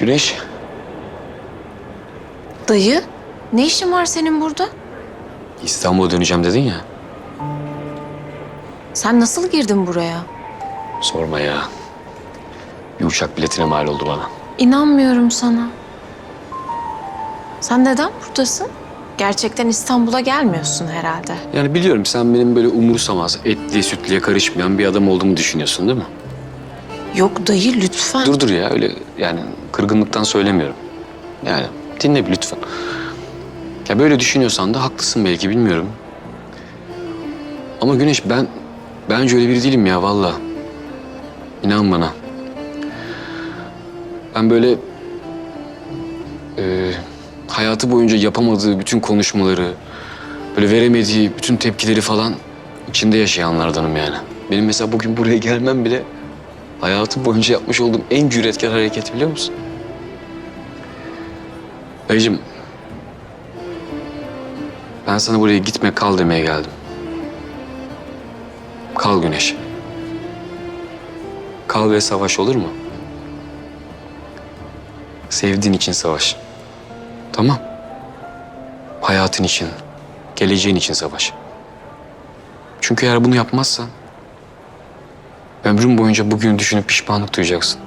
Güneş, Dayı, ne işin var senin burada? İstanbul'a döneceğim dedin ya. Sen nasıl girdin buraya? Sorma ya. Bir uçak biletine mal oldu bana. İnanmıyorum sana. Sen neden buradasın? Gerçekten İstanbul'a gelmiyorsun herhalde. Yani biliyorum sen benim böyle umursamaz, etliye sütlüye karışmayan bir adam olduğumu düşünüyorsun değil mi? Yok dayı lütfen. Dur dur ya öyle yani kırgınlıktan söylemiyorum. Yani dinle bir lütfen. Ya böyle düşünüyorsan da haklısın belki bilmiyorum. Ama Güneş ben bence öyle biri değilim ya valla. İnan bana. Ben böyle e, hayatı boyunca yapamadığı bütün konuşmaları, böyle veremediği bütün tepkileri falan içinde yaşayanlardanım yani. Benim mesela bugün buraya gelmem bile hayatım boyunca yapmış olduğum en cüretkar hareket biliyor musun? Dayıcığım, ben sana buraya gitme kal demeye geldim. Kal Güneş. Kal ve savaş olur mu? Sevdiğin için savaş. Tamam. Hayatın için, geleceğin için savaş. Çünkü eğer bunu yapmazsan ömrün boyunca bugünü düşünüp pişmanlık duyacaksın.